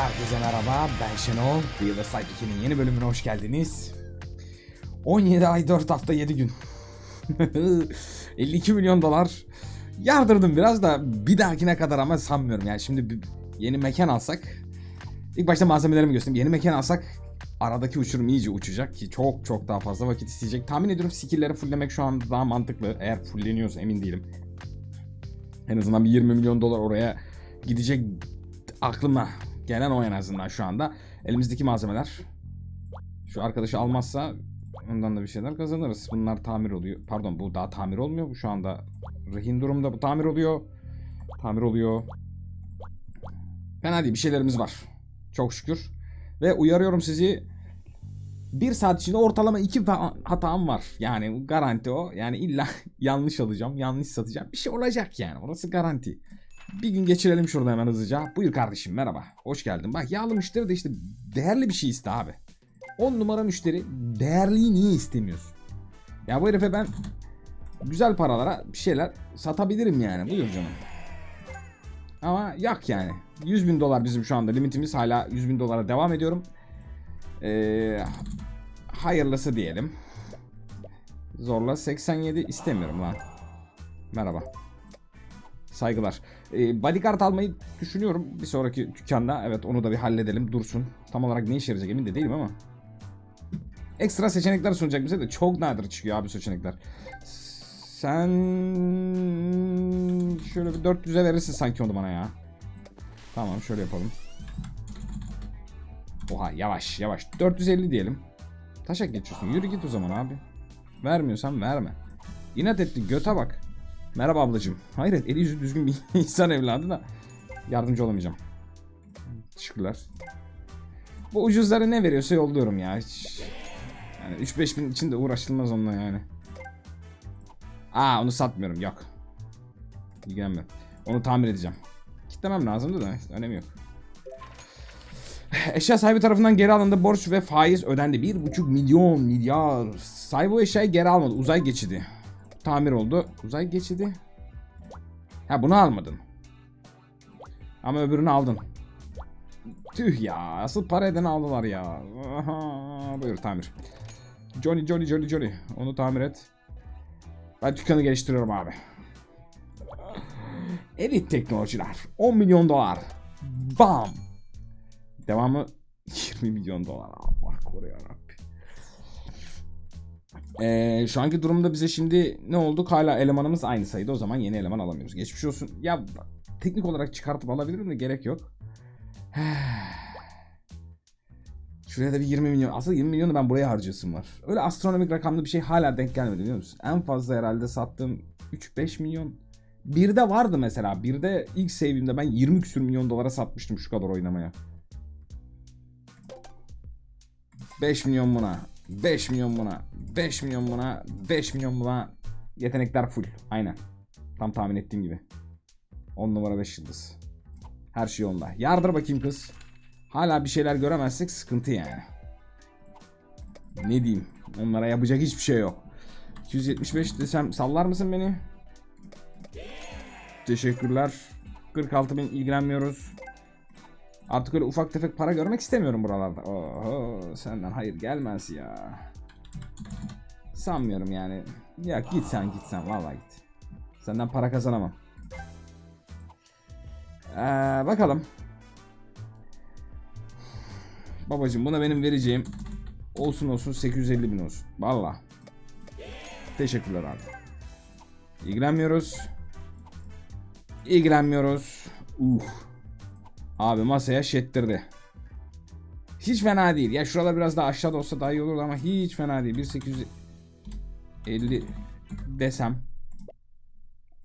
Herkese merhaba, ben Şenol. The Other Side 2'nin yeni bölümüne hoş geldiniz. 17 ay 4 hafta 7 gün. 52 milyon dolar. Yardırdım biraz da bir dahakine kadar ama sanmıyorum. Yani şimdi yeni mekan alsak. İlk başta malzemelerimi göstereyim. Yeni mekan alsak aradaki uçurum iyice uçacak ki çok çok daha fazla vakit isteyecek. Tahmin ediyorum skill'leri fulllemek şu an daha mantıklı. Eğer fullleniyorsa emin değilim. En azından bir 20 milyon dolar oraya gidecek aklıma gelen o en azından şu anda. Elimizdeki malzemeler. Şu arkadaşı almazsa ondan da bir şeyler kazanırız. Bunlar tamir oluyor. Pardon bu daha tamir olmuyor. Bu şu anda rehin durumda. Bu tamir oluyor. Tamir oluyor. Fena değil bir şeylerimiz var. Çok şükür. Ve uyarıyorum sizi. Bir saat içinde ortalama iki hatam var. Yani garanti o. Yani illa yanlış alacağım, yanlış satacağım. Bir şey olacak yani. Orası garanti. Bir gün geçirelim şurada hemen hızlıca. Buyur kardeşim merhaba. Hoş geldin. Bak yağlı müşteri de işte değerli bir şey iste abi. 10 numara müşteri değerliyi niye istemiyorsun? Ya bu herife ben güzel paralara bir şeyler satabilirim yani. Buyur canım. Ama yok yani. 100 bin dolar bizim şu anda limitimiz. Hala 100 bin dolara devam ediyorum. Ee, hayırlısı diyelim. Zorla 87 istemiyorum lan. Merhaba. Saygılar. Ee, bodyguard almayı düşünüyorum bir sonraki dükkanda. Evet onu da bir halledelim dursun. Tam olarak ne işe yarayacak emin de değilim ama. Ekstra seçenekler sunacak bize de çok nadir çıkıyor abi seçenekler. Sen şöyle bir 400'e verirsin sanki onu bana ya. Tamam şöyle yapalım. Oha yavaş yavaş. 450 diyelim. Taşak geçiyorsun. Yürü git o zaman abi. Vermiyorsan verme. İnat etti göte bak. Merhaba ablacığım. Hayret eli yüzü düzgün bir insan evladı da yardımcı olamayacağım. Teşekkürler. Bu ucuzları ne veriyorsa yolluyorum ya. Hiç... Yani 3-5 bin için de uğraşılmaz onunla yani. Aa onu satmıyorum yok. İlgilenmiyorum. Onu tamir edeceğim. Kitlemem lazımdı da önemi yok. Eşya sahibi tarafından geri alındı borç ve faiz ödendi. 1,5 milyon milyar. Sahibi o eşyayı geri almadı. Uzay geçidi. Tamir oldu. Uzay geçidi. Ha bunu almadın. Ama öbürünü aldın. Tüh ya. Asıl para edeni aldılar ya. Aha, buyur tamir. Johnny Johnny Johnny Johnny. Onu tamir et. Ben dükkanı geliştiriyorum abi. Elit teknolojiler. 10 milyon dolar. Bam. Devamı 20 milyon dolar. Allah koru yarabbim. Ee, şu anki durumda bize şimdi ne olduk? Hala elemanımız aynı sayıda. O zaman yeni eleman alamıyoruz. Geçmiş olsun. Ya teknik olarak çıkartıp alabilirim de gerek yok. Şuraya da bir 20 milyon. Aslında 20 milyonu ben buraya harcıyorsun var. Öyle astronomik rakamlı bir şey hala denk gelmedi biliyor musun? En fazla herhalde sattığım 3-5 milyon. Bir de vardı mesela. Bir de ilk save'imde ben 20 küsür milyon dolara satmıştım şu kadar oynamaya. 5 milyon buna. 5 milyon buna. 5 milyon buna. 5 milyon buna. Yetenekler full. Aynen. Tam tahmin ettiğim gibi. 10 numara 5 yıldız. Her şey onda. Yardır bakayım kız. Hala bir şeyler göremezsek sıkıntı yani. Ne diyeyim? Onlara yapacak hiçbir şey yok. 275 desem sallar mısın beni? Teşekkürler. 46 bin ilgilenmiyoruz. Artık öyle ufak tefek para görmek istemiyorum buralarda. Oho senden hayır gelmez ya. Sanmıyorum yani. Ya git sen git sen vallahi git. Senden para kazanamam. Ee, bakalım. Babacım buna benim vereceğim olsun olsun 850 bin olsun. Valla. Teşekkürler abi. İlgilenmiyoruz. İlgilenmiyoruz. Uh. Abi masaya şettirdi. Hiç fena değil. Ya şuralar biraz daha aşağıda olsa daha iyi olurdu ama hiç fena değil. 1850 desem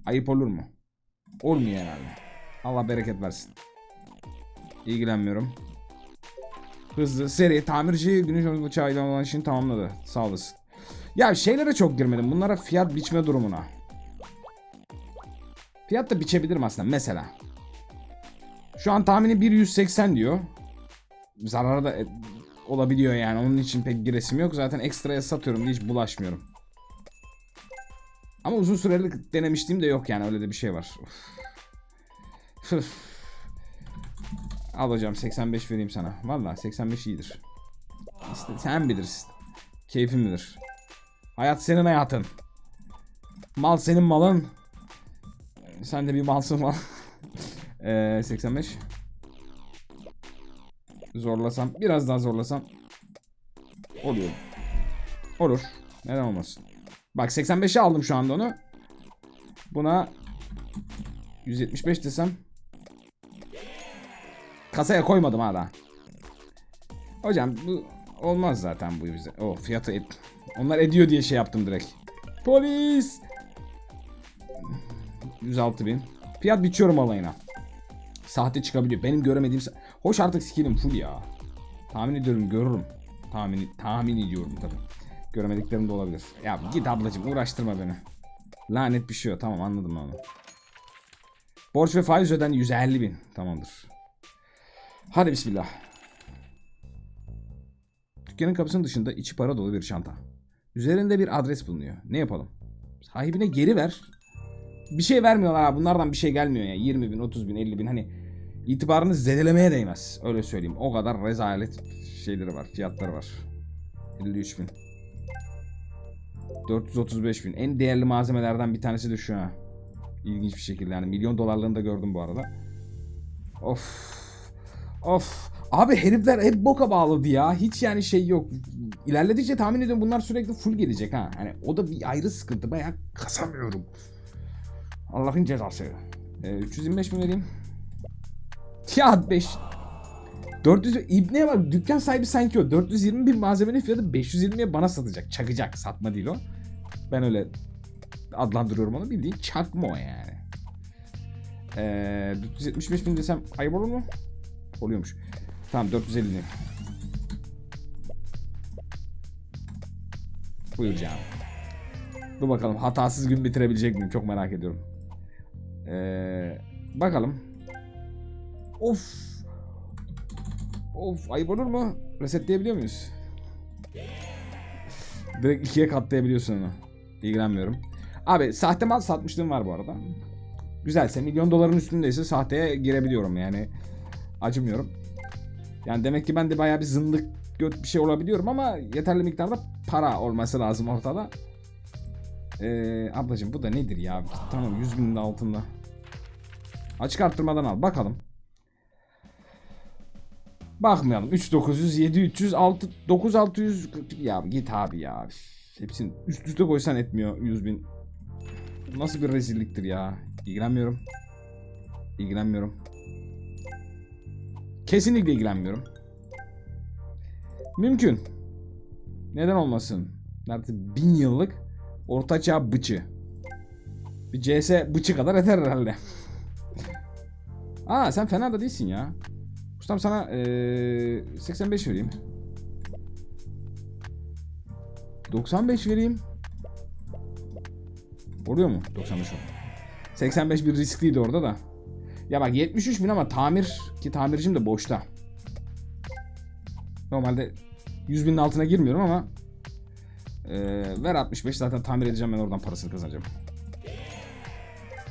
ayıp olur mu? Olmuyor herhalde. Allah bereket versin. İlgilenmiyorum. Hızlı, seri, tamirci güneş bıçağıyla olan işini tamamladı. Sağ olasın. Ya şeylere çok girmedim. Bunlara fiyat biçme durumuna. Fiyat da biçebilirim aslında mesela. Şu an tahmini 180 diyor. Zararı da e, olabiliyor yani. Onun için pek giresim yok. Zaten ekstraya satıyorum diye hiç bulaşmıyorum. Ama uzun süreli denemişliğim de yok yani. Öyle de bir şey var. Al hocam 85 vereyim sana. Valla 85 iyidir. İşte sen bilirsin. Keyfin bilir. Hayat senin hayatın. Mal senin malın. Sen de bir malsın mal. Eee 85. Zorlasam. Biraz daha zorlasam. Oluyor. Olur. Neden olmasın. Bak 85'e aldım şu anda onu. Buna 175 desem. Kasaya koymadım hala. Hocam bu olmaz zaten bu bize. O fiyatı et. Onlar ediyor diye şey yaptım direkt. Polis. 106 bin. Fiyat biçiyorum alayına. Sahte çıkabiliyor. Benim göremediğim... Hoş artık skillim full ya. Tahmin ediyorum görürüm. Tahmin, tahmin ediyorum tabii. Göremediklerim de olabilir. Ya git ablacım uğraştırma beni. Lanet bir şey yok. Tamam anladım onu. Borç ve faiz öden 150 bin. Tamamdır. Hadi bismillah. Dükkanın kapısının dışında içi para dolu bir çanta. Üzerinde bir adres bulunuyor. Ne yapalım? Sahibine geri ver. Bir şey vermiyorlar ha. Bunlardan bir şey gelmiyor ya. 20 bin, 30 bin, 50 bin. Hani itibarını zedelemeye değmez. Öyle söyleyeyim. O kadar rezalet şeyleri var. Fiyatları var. 53 bin. 435 bin. En değerli malzemelerden bir tanesi de şu ha. İlginç bir şekilde yani milyon dolarlarını da gördüm bu arada. Of. Of. Abi herifler hep boka bağladı ya. Hiç yani şey yok. İlerledikçe tahmin ediyorum bunlar sürekli full gelecek ha. Hani o da bir ayrı sıkıntı. Bayağı kasamıyorum. Allah'ın cezası. Ee, 325 mi vereyim? Ya 5 400 İbne'ye bak dükkan sahibi sanki o 420 bin malzemenin fiyatı 520'ye bana satacak. Çakacak. Satma değil o. Ben öyle adlandırıyorum onu. Bildiğin çakma o yani. Ee, 475 bin desem ayıp olur mu? Oluyormuş. Tamam 450 bin. Buyur canım. Dur bakalım hatasız gün bitirebilecek miyim? Çok merak ediyorum. Ee, bakalım. Of. Of ayıp olur mu? Resetleyebiliyor muyuz? Direkt ikiye katlayabiliyorsun onu. İlgilenmiyorum. Abi sahte mal satmışlığım var bu arada. Güzelse milyon doların üstündeyse sahteye girebiliyorum yani. Acımıyorum. Yani demek ki ben de bayağı bir zındık göt bir şey olabiliyorum ama yeterli miktarda para olması lazım ortada. Ee, ablacım bu da nedir ya? Tamam 100 binin altında. Açık arttırmadan al bakalım. Bakmayalım. 3900, 7300, 6, 9600 ya git abi ya. Hepsini üst üste koysan etmiyor 100 bin. Nasıl bir rezilliktir ya. İlgilenmiyorum. İlgilenmiyorum. Kesinlikle ilgilenmiyorum. Mümkün. Neden olmasın? Nerede bin yıllık ortaçağ bıçı. Bir CS bıçı kadar yeter herhalde. Aa sen fena da değilsin ya. Ustam sana eee 85 vereyim. 95 vereyim. Oluyor mu? 95 oldu. 85 bir riskliydi orada da. Ya bak 73 bin ama tamir ki tamircim de boşta. Normalde 100 binin altına girmiyorum ama eee, ver 65 zaten tamir edeceğim ben oradan parasını kazanacağım.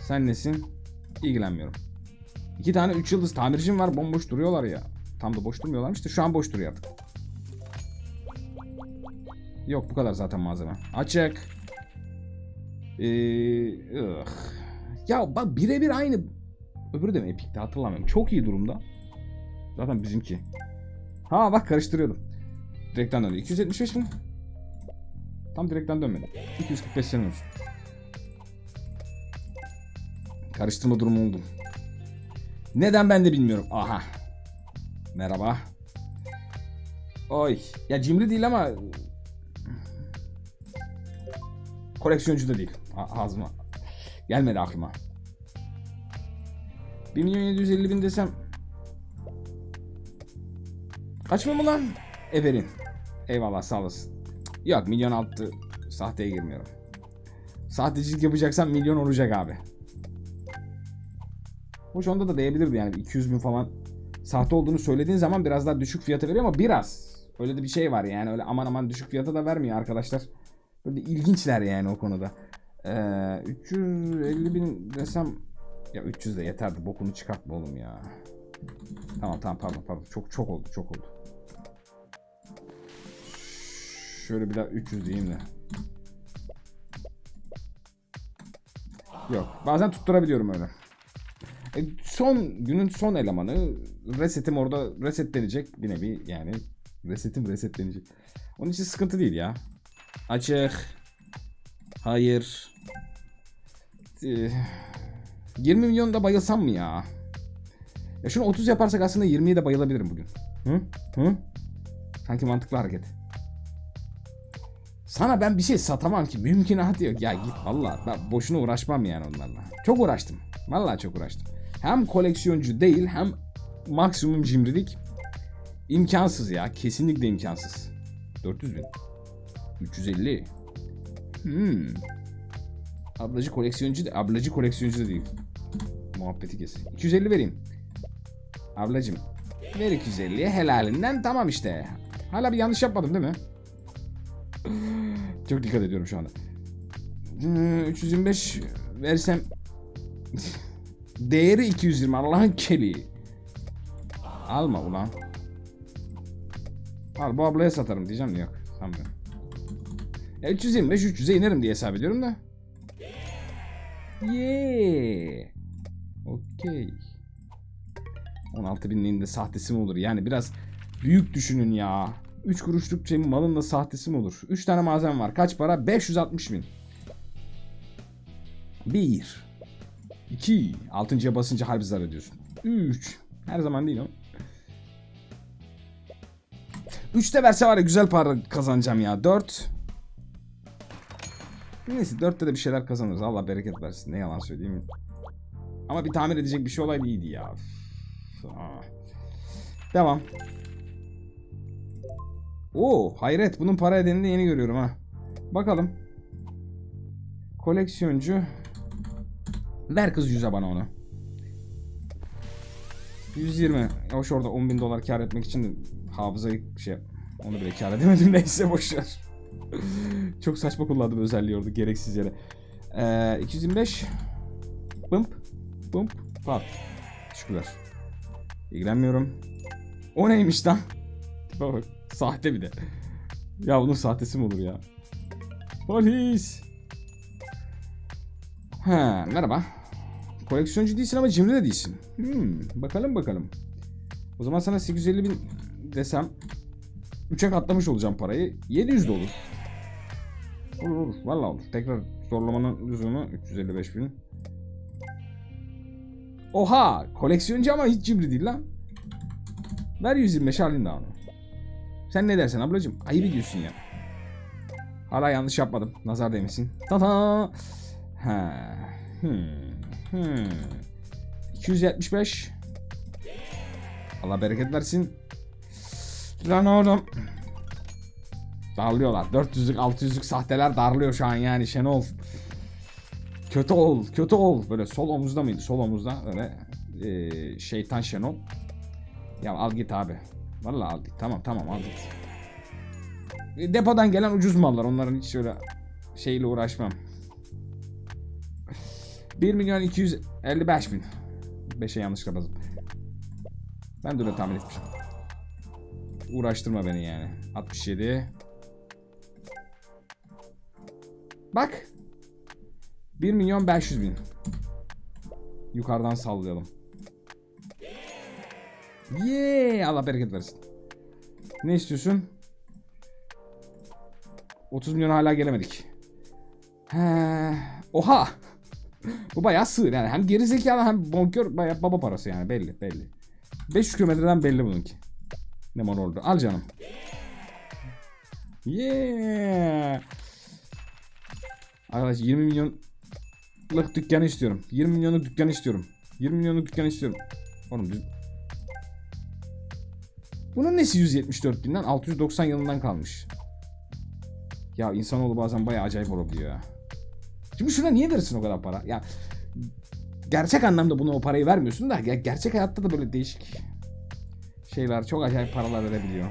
Sen nesin? İlgilenmiyorum. İki tane 3 yıldız tamircim var bomboş duruyorlar ya. Tam da boş durmuyorlarmış da şu an boş duruyor artık. Yok bu kadar zaten malzeme. Açık. Ee, ıh. Ya bak birebir aynı. Öbürü de mi Epic'te hatırlamıyorum. Çok iyi durumda. Zaten bizimki. Ha bak karıştırıyordum. Direkten döndü. 275 mi? Tam direkten dönmedi. 245 sene olsun. Karıştırma durumu oldu. Neden ben de bilmiyorum. Aha. Merhaba. Oy. Ya cimri değil ama koleksiyoncu da değil. A- ağzıma. Gelmedi aklıma. 1 milyon 750 bin desem Kaçma mı lan? Everin. Eyvallah sağ olasın. Yok milyon altı sahteye girmiyorum. Sahtecilik yapacaksan milyon olacak abi. Hoş onda da değebilirdi yani 200 bin falan sahte olduğunu söylediğin zaman biraz daha düşük fiyata veriyor ama biraz. Öyle de bir şey var yani öyle aman aman düşük fiyata da vermiyor arkadaşlar. Böyle ilginçler yani o konuda. Ee, 350 bin desem ya 300 de yeterdi bokunu çıkartma oğlum ya. Tamam tamam pardon pardon. Çok çok oldu çok oldu. Şöyle bir daha 300 diyeyim de. Yok. Bazen tutturabiliyorum öyle. E, son günün son elemanı resetim orada resetlenecek bir nevi yani resetim resetlenecek. Onun için sıkıntı değil ya. Açık. Hayır. Ee, 20 milyon da bayılsam mı ya? Ya şunu 30 yaparsak aslında 20'ye de bayılabilirim bugün. Hı? Hı? Sanki mantıklı hareket. Sana ben bir şey satamam ki. Mümkünatı yok. Ya git valla. Ben boşuna uğraşmam yani onlarla. Çok uğraştım. Valla çok uğraştım. Hem koleksiyoncu değil hem maksimum cimrilik. İmkansız ya. Kesinlikle imkansız. 400 bin. 350. Hmm. Ablacı koleksiyoncu da, ablacı koleksiyoncu da değil. Muhabbeti kes. 250 vereyim. Ablacım. Ver 250'ye helalinden tamam işte. Hala bir yanlış yapmadım değil mi? Çok dikkat ediyorum şu anda. Hmm, 325 versem değeri 220 Allah'ın keli. Alma ulan. Al bu ablaya satarım diyeceğim de yok. Sanmıyorum. Ya 325 300'e inerim diye hesap ediyorum da. Yeah. Okey. 16 binliğin de sahtesi mi olur? Yani biraz büyük düşünün ya. 3 kuruşluk şey malın da sahtesi mi olur? 3 tane malzeme var. Kaç para? 560 bin. 1 2 Altıncıya basınca harbi zarar ediyorsun. 3 Her zaman değil o. 3 de verse var ya güzel para kazanacağım ya. 4 Neyse 4'te de bir şeyler kazanırız. Allah bereket versin. Ne yalan söyleyeyim. Ama bir tamir edecek bir şey olaydı iyiydi ya. Aa. Devam. Oo hayret bunun para edenini de yeni görüyorum ha. Bakalım. Koleksiyoncu. Ver kız 100'e bana onu. 120. Hoş orada 10 bin dolar kar etmek için hafızayı şey onu bile kar edemedim neyse boşver. Çok saçma kullandım özelliği orada gereksiz yere. Ee, 225. Bump. Bump. Pat. Teşekkürler. İlgilenmiyorum. O neymiş lan? Bak. Sahte bir de. Ya bunun sahtesi mi olur ya? Polis. Ha, merhaba. Koleksiyoncu değilsin ama cimri de değilsin. Hmm, bakalım bakalım. O zaman sana 850 bin desem 3'e katlamış olacağım parayı. 700 de olur. Olur olur. Valla olur. Tekrar zorlamanın lüzumu 355 bin. Oha! Koleksiyoncu ama hiç cimri değil lan. Ver 125 alayım daha onu. Sen ne dersen ablacım? Ayıp ediyorsun ya. Hala yanlış yapmadım. Nazar değmesin. Ta ta. Ha. Hmm. Hmm. 275. Allah bereket versin. Lan oğlum. Darlıyorlar. 400'lük 600'lük sahteler darlıyor şu an yani Şenol. Kötü ol, kötü ol. Böyle sol omuzda mıydı? Sol omuzda öyle e, şeytan Şenol. Ya al git abi. Vallahi al git. Tamam tamam al git. E, Depodan gelen ucuz mallar. Onların hiç öyle şeyle uğraşmam. 1 milyon 255 bin. 5'e yanlışlıkla bastım. Ben de öyle tahmin etmişim. Uğraştırma beni yani. 67. Bak. 1 milyon 500 bin. Yukarıdan sallayalım. Yeah! Allah bereket versin. Ne istiyorsun? 30 milyon hala gelemedik. He. Oha! Bu bayağı sığır yani. Hem geri zekalı hem bonkör bayağı baba parası yani belli belli. 500 kilometreden belli bununki. Ne mal oldu. Al canım. Yeah. Arkadaş 20 milyonluk dükkanı istiyorum. 20 milyonluk dükkanı istiyorum. 20 milyonluk dükkanı istiyorum. Oğlum düz... Bunun nesi 174 binden 690 yılından kalmış. Ya insanoğlu bazen bayağı acayip olabiliyor ya. Şimdi şuna niye verirsin o kadar para? Ya gerçek anlamda buna o parayı vermiyorsun da ya gerçek hayatta da böyle değişik şeyler çok acayip paralar verebiliyor.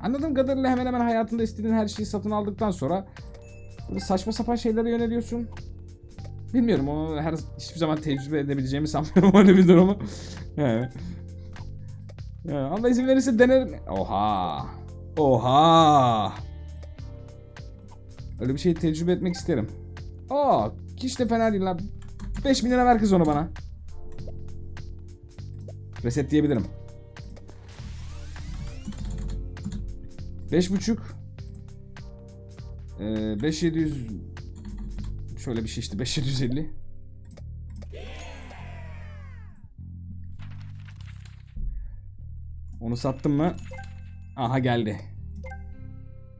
Anladığım kadarıyla hemen hemen hayatında istediğin her şeyi satın aldıktan sonra böyle saçma sapan şeylere yöneliyorsun. Bilmiyorum onu her hiçbir zaman tecrübe edebileceğimi sanmıyorum öyle bir durumu. Yani ama izin verirse denerim. Oha. Oha. Öyle bir şey tecrübe etmek isterim. Aa, hiç de fena değil lan. 5 milyona ver kız onu bana. Reset diyebilirim. Beş buçuk. Ee, 5700 şöyle bir şey işte 5750. Onu sattım mı? Aha geldi.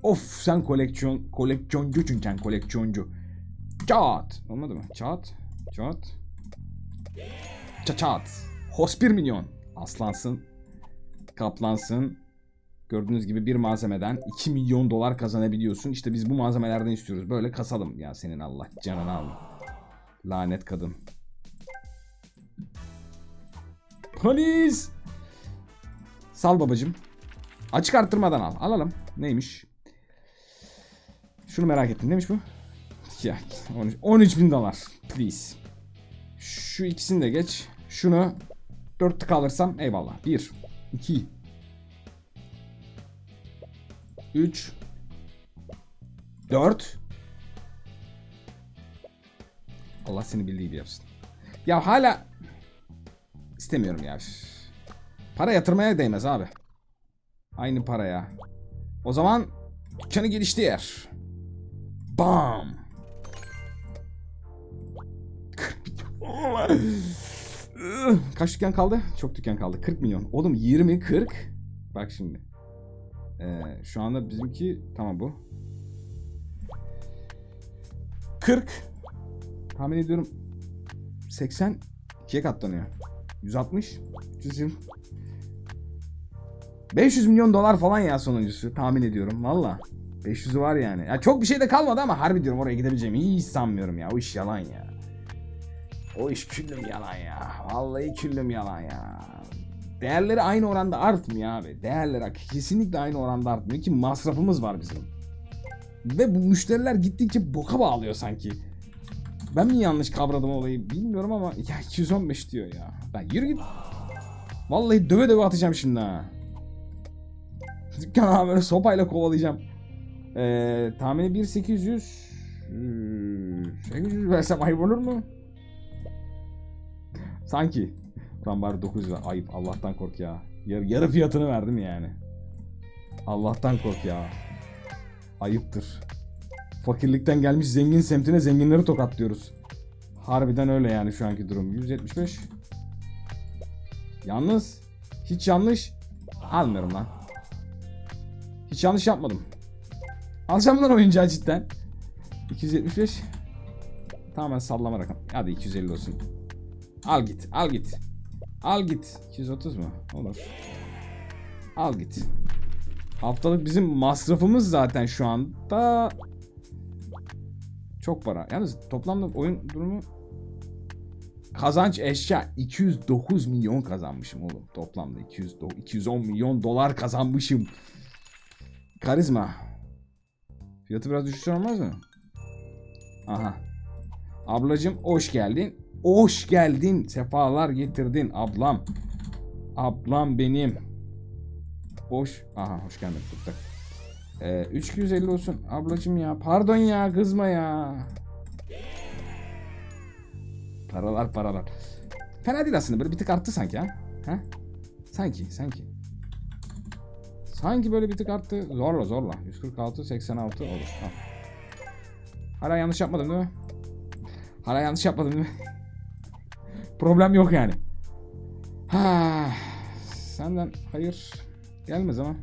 Of sen koleksiyon koleksiyoncu çünkü sen koleksiyoncu. Çat. Olmadı mı? Çat. Çat. Çat çat. Hos 1 milyon. Aslansın. Kaplansın. Gördüğünüz gibi bir malzemeden 2 milyon dolar kazanabiliyorsun. İşte biz bu malzemelerden istiyoruz. Böyle kasalım. Ya senin Allah canını al. Lanet kadın. Polis. Sal babacım. Açık arttırmadan al. Alalım. Neymiş? Şunu merak ettim. Neymiş bu? Ya 13, 13 bin dolar. Please. Şu ikisini de geç. Şunu 4 tık alırsam eyvallah. 1, 2, 3, 4. Allah seni bildiği gibi yapsın. Ya hala istemiyorum ya. Para yatırmaya değmez abi. Aynı paraya. O zaman dükkanı gelişti yer. Bam. Kaç dükkan kaldı? Çok dükkan kaldı. 40 milyon. Oğlum 20 40. Bak şimdi. Ee, şu anda bizimki tamam bu. 40. Tahmin ediyorum 80 ikiye katlanıyor. 160 320 500 milyon dolar falan ya sonuncusu tahmin ediyorum valla. 500'ü var yani. Ya çok bir şey de kalmadı ama harbi diyorum oraya gidebileceğimi hiç sanmıyorum ya. O iş yalan ya. O iş küllüm yalan ya. Vallahi küllüm yalan ya. Değerleri aynı oranda artmıyor abi. Değerleri kesinlikle aynı oranda artmıyor ki masrafımız var bizim. Ve bu müşteriler gittikçe boka bağlıyor sanki. Ben mi yanlış kavradım olayı bilmiyorum ama ya 215 diyor ya. Ben yürü git. Vallahi döve döve atacağım şimdi ha. Dükkan abi böyle sopayla kovalayacağım. Ee, tahmini 1800 hmm, 800 versem ayıp olur mu? Sanki. Ulan bari 900 ver. Ayıp Allah'tan kork ya. Yarı, yarı fiyatını verdim yani. Allah'tan kork ya. Ayıptır. Fakirlikten gelmiş zengin semtine zenginleri tokatlıyoruz. Harbiden öyle yani şu anki durum. 175. Yalnız hiç yanlış almıyorum lan. Hiç yanlış yapmadım. Alacağım lan oyuncağı cidden. 275. Tamamen sallama rakam. Hadi 250 olsun. Al git, al git. Al git. 230 mu? Olur. Al git. Haftalık bizim masrafımız zaten şu anda çok para. Yalnız toplamda oyun durumu kazanç eşya 209 milyon kazanmışım oğlum. Toplamda 200 210 milyon dolar kazanmışım. Karizma. Fiyatı biraz düşüşler olmaz mı? Aha. Ablacım hoş geldin. Hoş geldin. Sefalar getirdin ablam. Ablam benim. Hoş. Aha hoş geldin. Tuttuk. Ee, 3250 olsun. Ablacım ya. Pardon ya. Kızma ya. Paralar paralar. Fena değil aslında. Böyle bir tık arttı sanki ha. Ha? Sanki sanki. Sanki böyle bir tık arttı. Zorla zorla. 146 86 olur. Ha. Hala yanlış yapmadım değil mi? Hala yanlış yapmadım değil mi? Problem yok yani. Ha, senden hayır gelmez ama.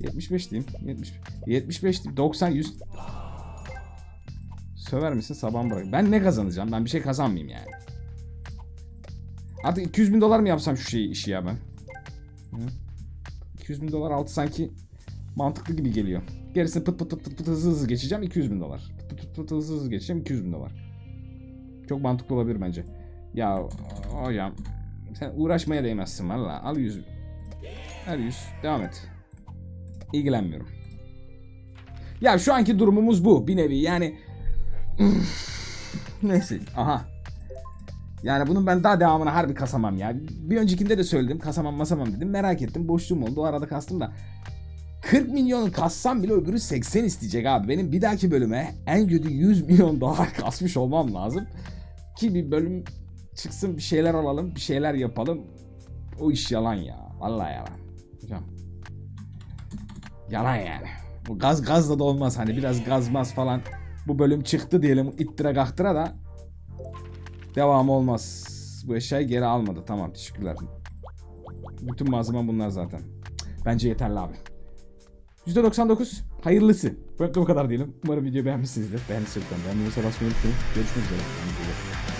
75 diyeyim. 70 75 diyeyim. 90 100 Söver misin sabah bırak. Ben ne kazanacağım? Ben bir şey kazanmayayım yani. Artık 200 bin dolar mı yapsam şu şeyi işi ya ben? Hı? 200 bin dolar altı sanki mantıklı gibi geliyor. Gerisini pıt pıt pıt pıt, pıt hızlı hızlı geçeceğim 200 bin dolar. Pıt pıt pıt hızlı hızlı geçeceğim 200 bin dolar. Çok mantıklı olabilir bence. Ya hocam sen uğraşmaya değmezsin valla. Al 100. Al 100. Devam et. İlgilenmiyorum. Ya şu anki durumumuz bu bir nevi yani Neyse. Aha. Yani bunun ben daha devamını harbi kasamam ya. Bir öncekinde de söyledim. Kasamam masamam dedim. Merak ettim. Boşluğum oldu. O arada kastım da. 40 milyonu kassam bile öbürü 80 isteyecek abi. Benim bir dahaki bölüme en kötü 100 milyon dolar kasmış olmam lazım. Ki bir bölüm çıksın bir şeyler alalım. Bir şeyler yapalım. O iş yalan ya. Vallahi yalan. Hocam. Yalan yani. Bu gaz gazla da olmaz. Hani biraz gazmaz falan. Bu bölüm çıktı diyelim ittire kaktıra da devamı olmaz. Bu eşyayı geri almadı. Tamam teşekkürler. Bütün malzeme bunlar zaten. Bence yeterli abi. %99 hayırlısı. Bu kadar diyelim. Umarım videoyu beğenmişsinizdir. Beğendiyseniz lütfen beğenmeyi basmayı unutmayın. Görüşmek üzere.